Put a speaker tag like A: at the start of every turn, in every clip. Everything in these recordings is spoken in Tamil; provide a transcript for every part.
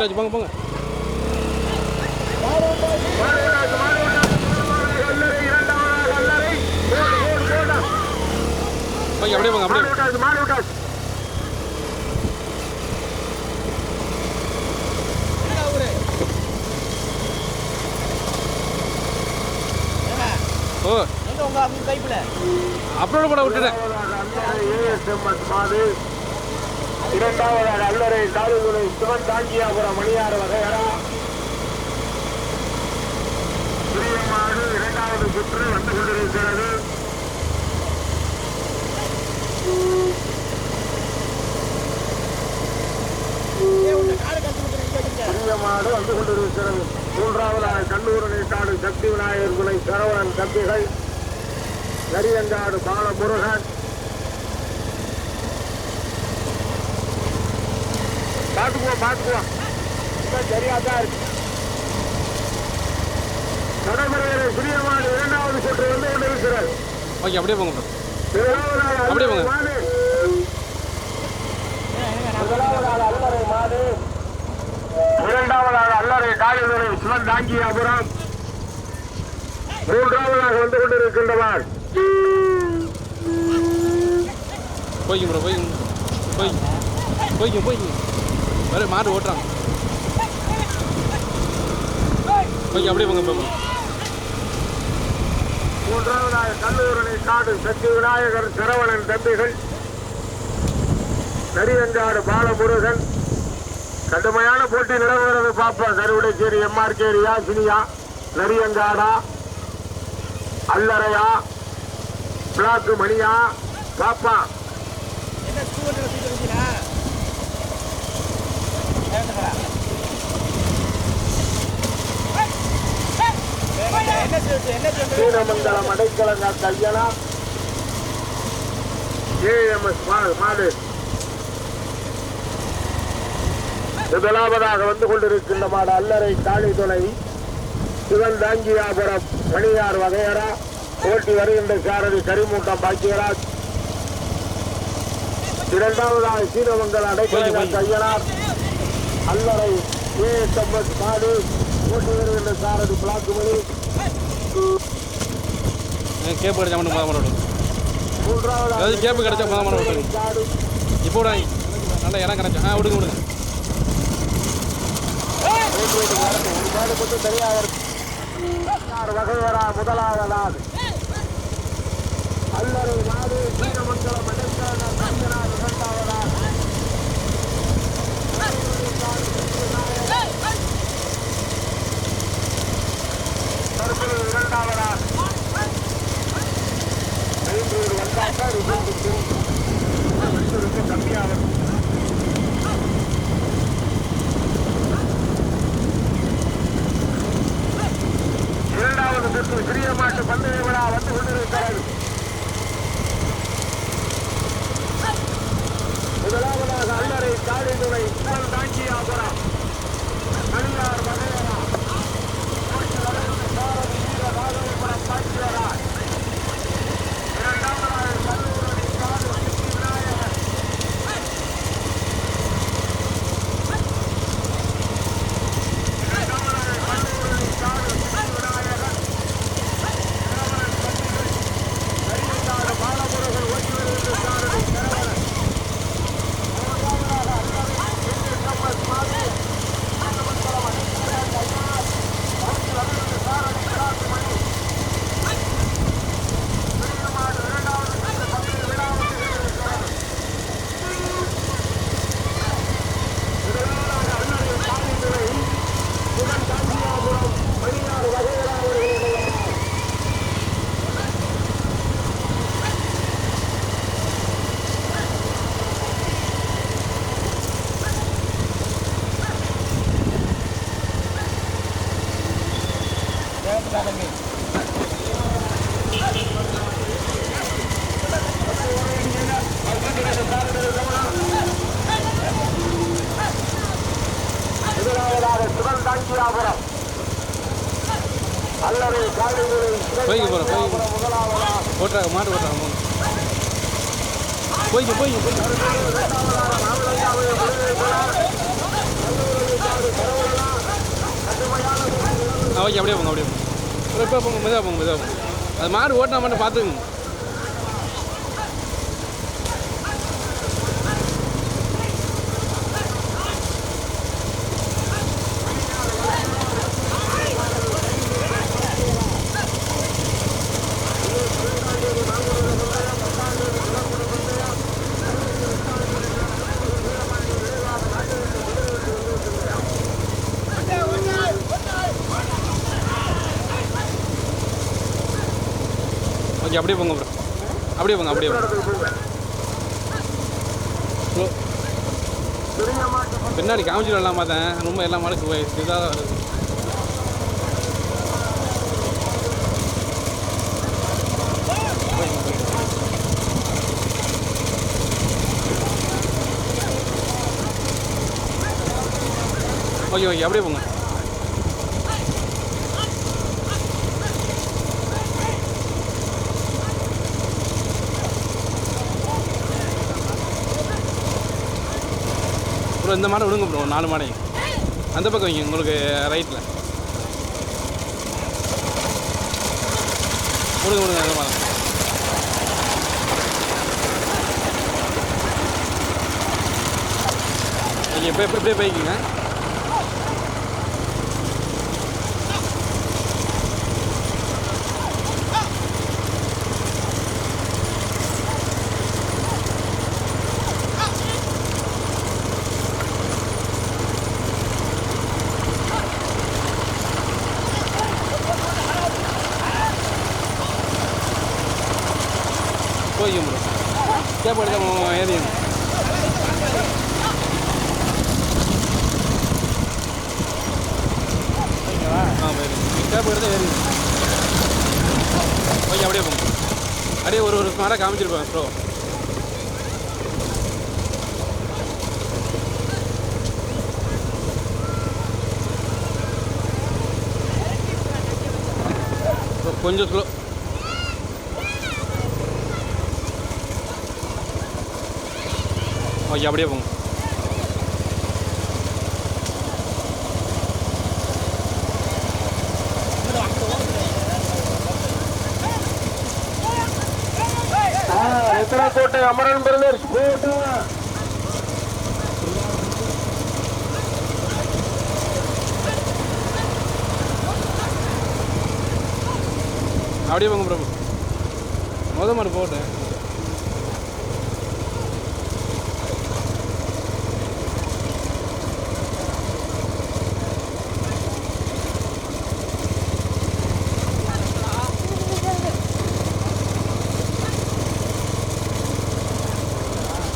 A: விட்டாச்சு போங்க போங்க.
B: போடு, போடு, போடு.
A: போய் அப்படியே போங்க
B: மாடு
A: அப்படியே. ஓ அப்லோட் பண்ண விட்டுட்டேன்
B: இரண்டாவது அல்லறை ASMS சிவன் தாங்கியாபுரம் மணியாறு வகையரா. பெரிய இரண்டாவது சுற்று வந்து கொண்டிருக்கிறது. பெரிய வந்து கொண்டிருக்கிறது. மூன்றாவதாக கண்ணூர் நீட்டாடு சக்தி விநாயகர் குலை சரவணன் தம்பிகள் நரியங்காடு பாலமுருகன். பார்த்துக்குவோம் பார்த்துக்குவோம் சரியா தான் இருக்கு. சிறிய மாடு இரண்டாவது சுற்று வந்து கொண்டிருக்கிறது.
A: ஓகே அப்படியே போங்க அப்படியே போங்க.
B: இரண்டாவதாக அல்லறை காளிதுறை சிவன் தாங்கியாபுரம் மூன்றாவதாக வந்து கொண்டிருக்கின்றவர்.
A: போய்ங்க ப்ரோ போய்ங்க. போய் போய்ங்க போய்ங்க. வர மாடு ஓட்டுறாங்க. கொஞ்சம் அப்படியே போங்க போங்க.
B: மூன்றாவதாக கல்லூரணி காடு சக்தி விநாயகர் சரவணன் தம்பிகள் நரியங்காடு பாலமுருகன் கடுமையான போட்டி நிலவுகிறது பார்ப்போம் கருவிடைச்சேரி எம்ஆர்கேரியா சினியா நரியங்காடா அல்லறையா பிளாக்கு மணியா பாப்பா சீனமங்கலம் அடைக்கலங்க கையனா ஏஎம்எஸ் மாடு முதலாவதாக வந்து கொண்டிருக்கின்ற மாடு அல்லறை காளி துணை சிவன் தாங்கியாபுரம் மணியார் வகையரா ஓட்டி வருகின்ற சாரதி கரிமூட்டம் பாக்கியராஜ் இரண்டாவதாக சீனமங்கலம் அடைக்கலங்க கையனார் அல்லறை ஏஎஸ்எம்எஸ் மாடு ஓட்டி வருகின்ற சாரதி பிளாக்குமணி
A: கேப் கிடைச்சா மட்டும் மொதல் மாடு
B: மூன்றாவது
A: அதாவது கேப்பு கிடைச்சா மொதல் மாடு விட்டுருங்க இப்போ விடாங்க நல்லா இடம் கிடைச்சா ஆ விடுங்க விடுங்க
B: முதலாவது நாள் அல்லறை நாடு சீனமங்கலம் அடைக்கான தங்கனார் இரண்டாவதா தற்போது இரண்டாவதா பெங்களூர் வந்தாக்கா ரிசல்ட் தெரியும் ரிசல்ட் கம்மியாக இருக்கும்
A: போய்க்கு
B: போகிறோம் போய்
A: ஓட்டுறாங்க மாட்டு ஓட்டுறாங்க
B: போய்க்கு போய்க்கு போய்
A: ஓகே அப்படியே போங்க அப்படியே போங்க. இப்போ போங்க மெதுவாக போங்க மெதுவாக போங்க. அது மாடு ஓட்டினா மட்டும் பார்த்துங்க அப்படியே போங்க அப்படியே போங்க பின்னாடி காமிச்சிட்டு எல்லாம் பார்த்தேன். ரொம்ப எல்லா மாடுக்கு இதாக வருது ஓகே ஓகே அப்படியே போங்க. ப்ரோ இந்த மாடை விடுங்க ப்ரோ நாலு மாடை. அந்த பக்கம் வைங்க உங்களுக்கு ரைட்டில் விடுங்க விடுங்க அந்த மாதம் நீங்கள் இப்போ எப்படி இப்படியே போய்க்கிங்க போய்க்கும் ப்ரோ கேப் எடுக்க ஏறியும் ஆ போயிடும் கேப் ஓகே அப்படியே போங்க. அப்படியே ஒரு ஒரு மாடை காமிச்சிருப்பேன் ப்ரோ கொஞ்சம் ஸ்லோ ஓகே அப்படியே போங்க.
B: கோட்டை அமரன் பிரதர்ஸ்
A: அப்படியே போங்க பிரபு. மொதல் மாதிரி போட்டேன்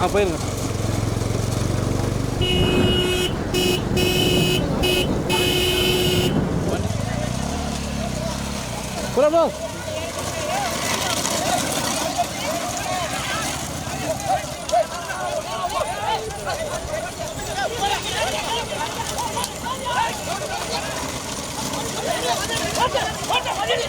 A: ஆ போயிருங்க ப்ரோ ப்ரோ அப்படியே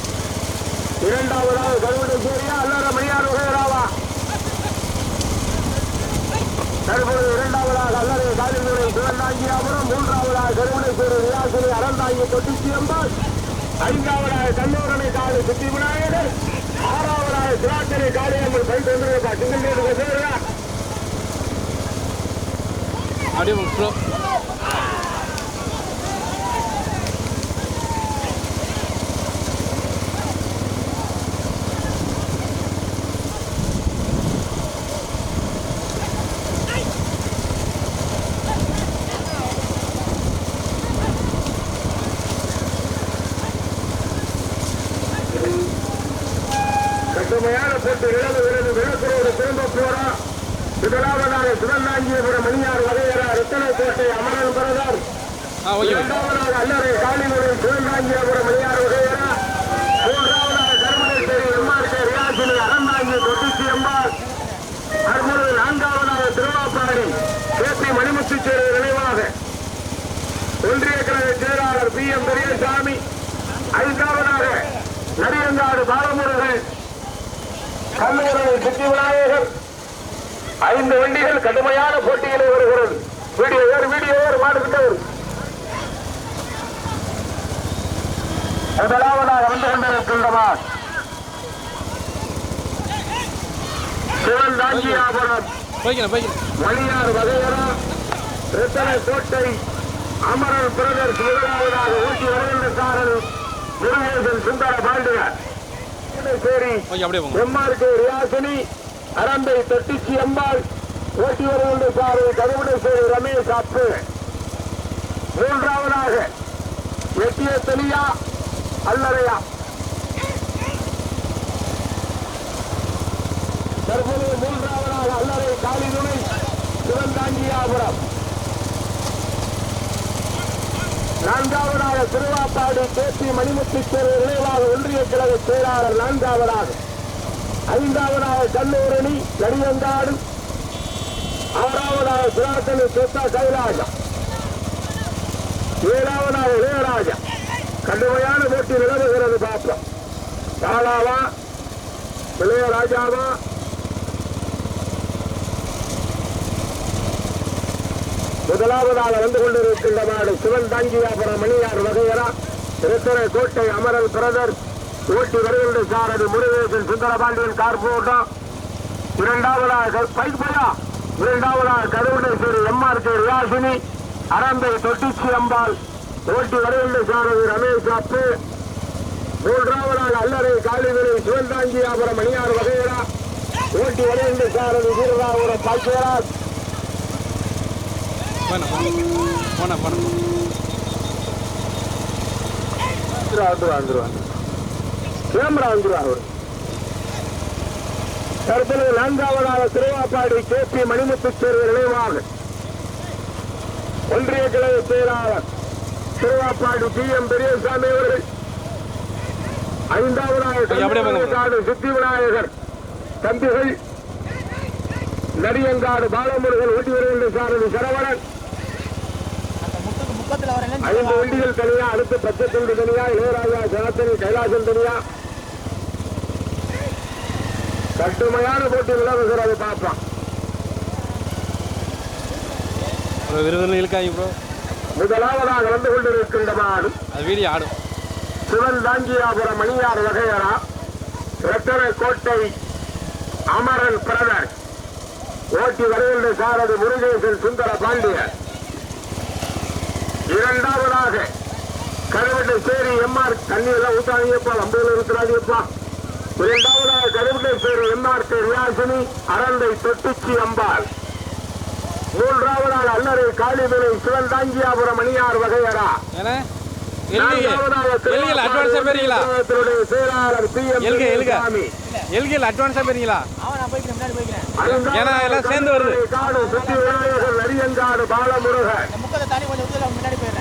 B: இரண்டாவதாக கருவுடை சேரியா அல்லற மணியார் வகைராவா தற்போது இரண்டாவதாக அல்லறை காலிந்துறை சிவந்தாங்கியாபுரம் மூன்றாவதாக கருவுடை சேரி ரியாசிரி அறந்தாங்கி தொட்டிச்சி அம்பாள் ஐந்தாவதாக கல்லூரணை காலி சித்தி விநாயகர் ஆறாவதாக சிராக்கரை காளியம்மன் பை தொந்திருப்பா சிங்கல் சேருவா
A: அப்படியே ஸ்லோ
B: கடுமையான போட்டு நிலவுகிறது விளக்கரோடு திரும்ப போறா முதலாவதாக சிவந்தாங்கியபுரம் மணியார் வகையரா ரத்தன கோட்டை அமரன் பிரதர்
A: ஆ ஓகே
B: இரண்டாவதாக அல்லறை காளிமுறை சிவந்தாங்கியபுரம் மணியார் வகையரா மூன்றாவதாக கருமணேஸ்வரி எம்ஆர்கே ரியாசினி அறந்தாங்கி தொட்டிச்சி அம்பாள் அற்புதம் நான்காவதாக திருவாப்பாடி கே பி மணிமுத்துச்சேரி நினைவாக ஒன்றிய கழக செயலாளர் பி எம் பெரியசாமி ஐந்தாவதாக நரியங்காடு பாலமுருகன் கல்லூரணி விநாயகர். ஐந்து வண்டிகள் கடுமையான போட்டியிலே வருகிறது. வீடியோ ஏறு வீடியோ ஏறு மாடுகிட்டவர். முதலாவதாக வந்து கொண்டிருக்கின்றவர் சிவன் தாங்கியாபுரம் மணியார் வகையரா ரத்தன கோட்டை அமரர் பிரதர்ஸ் முதலாவதாக ஊட்டி வருகின்ற சாரல் முருகேசன் சுந்தர பாண்டியர் சரி
A: ஓகே அப்படியே போங்க.
B: எம்ஆர்கே ரியாசினி அரந்தை தொட்டிச்சி அம்பாள் ஓட்டி வருகின்ற சாரல் கருவடேஸ்வரி ரமேஷ் அப்பு. மூன்றாவதாக எட்டிய தெளியா அல்லறையா. தற்போது மூன்றாவதாக அல்லறை காளிதுணை சிவந்தாங்கியாபுரம். நான்காவதாக திருவாப்பாடி கே பி மணிமுத்துச்சேரி நினைவாக ஒன்றிய கழக செயலாளர் நான்காவதாக. ஐந்தாவதாக கல்லூரணி நடிகங்காடு ஆறாவதாக சுராத்தனி சுத்தா கைராஜா ஏழாவதாக இளையராஜா. கடுமையான போட்டி நிலவுகிறது பார்ப்போம் தாளாவா இளையராஜாவா முதலாவதாக வந்து கொண்டிருக்கின்ற மாடு சிவன் தாங்கியாபுரம் மணியார் வகையரா திருத்தரை கோட்டை அமரல் பிரதர் ஓட்டி வருகின்ற சாரதி முருகேசன் சுந்தரபாண்டியன் கார்போட்டம் இரண்டாவதாக பைப்பையா இரண்டாவதாக கருவணேஸ்வரி எம்ஆர் கே ரியாசினி அறந்தை தொட்டிச்சி அம்பாள் ஓட்டி வருகின்ற சாரதி ரமேஷ் அப்பு. மூன்றாவதாக அல்லறை காலிவிலை சிவன் தாங்கியாபுரம் மணியார் வகையரா ஓட்டி வருகின்ற சாரதி வீரராபுரம் பாக்கியராஜ்.
A: போன போன போன
B: வந்துருவா வந்துருவா கேமரா வந்துருவா அவரு நான்காவதாக திருவாப்பாடி கே பி மணிமுத்துச்சேரி நினைவாக ஒன்றிய கிளை செயலாளர் திருவாப்பாடி டி எம் பெரியசாமி அவர்கள் ஐந்தாவதாக சித்தி விநாயகர் தம்பிகள் நரியங்காடு பாலமுருகன் ஓட்டி வருகின்ற சாரதி சரவணன்
C: வர
B: ஐந்து வண்டிகள் தனியா அடுத்து பச்சை துண்டு தனியா இளையராஜா ஜனத்தனி கைலாசம் தனியா. கட்டுமையான போட்டி நிலவுகிறது பார்ப்போம்.
A: ப்ரோ விறுவிறு இழுக்காங்க ப்ரோ
B: முதலாவதாக வந்து கொண்டிருக்கின்ற மாடு
A: அது வீடியோ ஆடும்
B: சிவன் தாங்கியாபுரம் மணியார் வகையரா ரத்தன கோட்டை அமரன் பிரதர். ஓட்டி வருகின்ற சாரதி முருகேசன் சுந்தர பாண்டியர் இரண்டாவதாக கருவட்டை சேரி எம்ஆர் தண்ணி எல்லாம் ஊத்தாதீங்கப்பா ஐம்பதுல இருக்கிறாங்கப்பா இரண்டாவதாக கருவட்டை சேரி எம்ஆர் கே ரியாசினி அரந்தை தொட்டிச்சி அம்பாள். மூன்றாவதாக அல்லறை காளிமலை சிவன் தாங்கியாபுரம் மணியார் வகையரா
C: முன்னாடி போய்க்கிறேன்.
A: ஏன்னா எல்லாம் சேர்ந்து வருது.
B: காடு சுத்தி விநாயகர் நரியங்காடு பாலமுருகன்.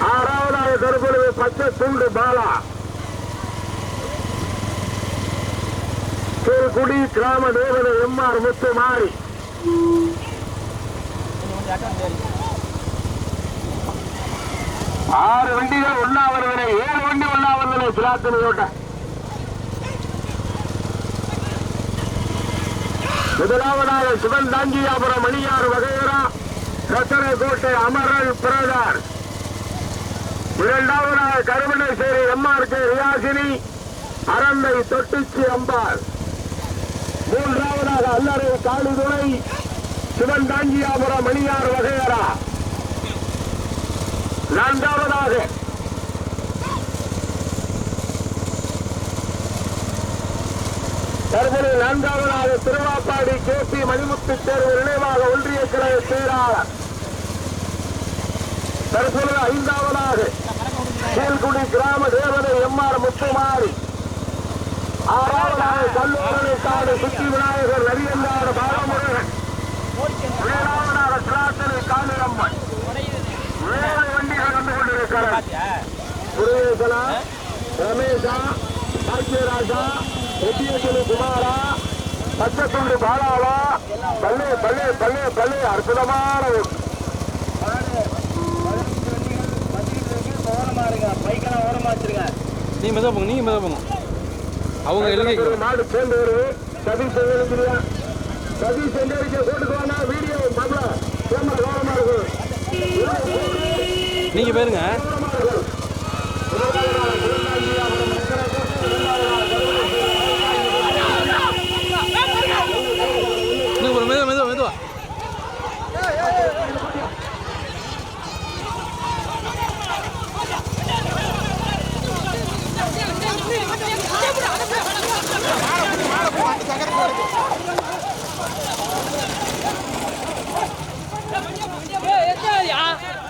B: ஆறாவதாக தற்பொழுது பச்சை துண்டு பாலா. குடி கிராம தேவதை எம்ஆர் முத்து மாறி ஆறு வண்டிகள் உண்ணாவிரதனை ஏழு வண்டி உண்ணாவிரதனை பிளாத்தினி ஓட்ட முதலாவதாக சிவன் தாங்கியாபுரம் மணியார் வகையரா ரத்தன கோட்டை அமரன் பிரதார். இரண்டாவதாக கருமணேஸ்வரி எம்ஆர் ரியாசினி அரந்தை தொட்டிச்சி அம்பாள். மூன்றாவதாக அல்லறை காளிதுணை சிவன் தாஞ்சியாபுரம் மணியார் வகையரா. நான்காவதாக தற்போது நான்காவதாக திருவாப்பாடி கே பி மணிமுத்து தேர்வு நினைவாக ஒன்றிய கிளை செயலாளர். தற்பொழுது ஐந்தாவதாக கீழ்குடி கிராம தேவதை எம்ஆர் முத்துமாரி. ஆறாவதாக கல்லூரணி காடு சுத்தி விநாயகர் நரியங்காடு பாலமுருகன். ஏழாவதாக பிரார்த்தனை காளியம்மன். ஏழு வண்டிகள் வந்து கொண்டிருக்கிறார்
C: பாத்தியா
B: முருகேசனா ரமேஷா பாக்கியராஜா ஒட்டியகுரு குமாரா பச்சத்துண்டு பாலாவா. பள்ளி பள்ளி பள்ளி பள்ளி அற்புதமான
C: பைக்கெல்லாம் ஓரமா வச்சிருங்க.
A: நீ மெதுவாக போங்க நீங்க மெதுவாக போங்க. அவங்க எழுதிக்க
B: ஒரு மாடு சேர்ந்து வருது சதீஷ் எழுதுறியா சதீஷ் இருக்க? போட்டுக்குவானா வீடியோ மாப்பிள கேமரா கவனமா இருக்கும்
A: நீங்கள் போயிருங்க.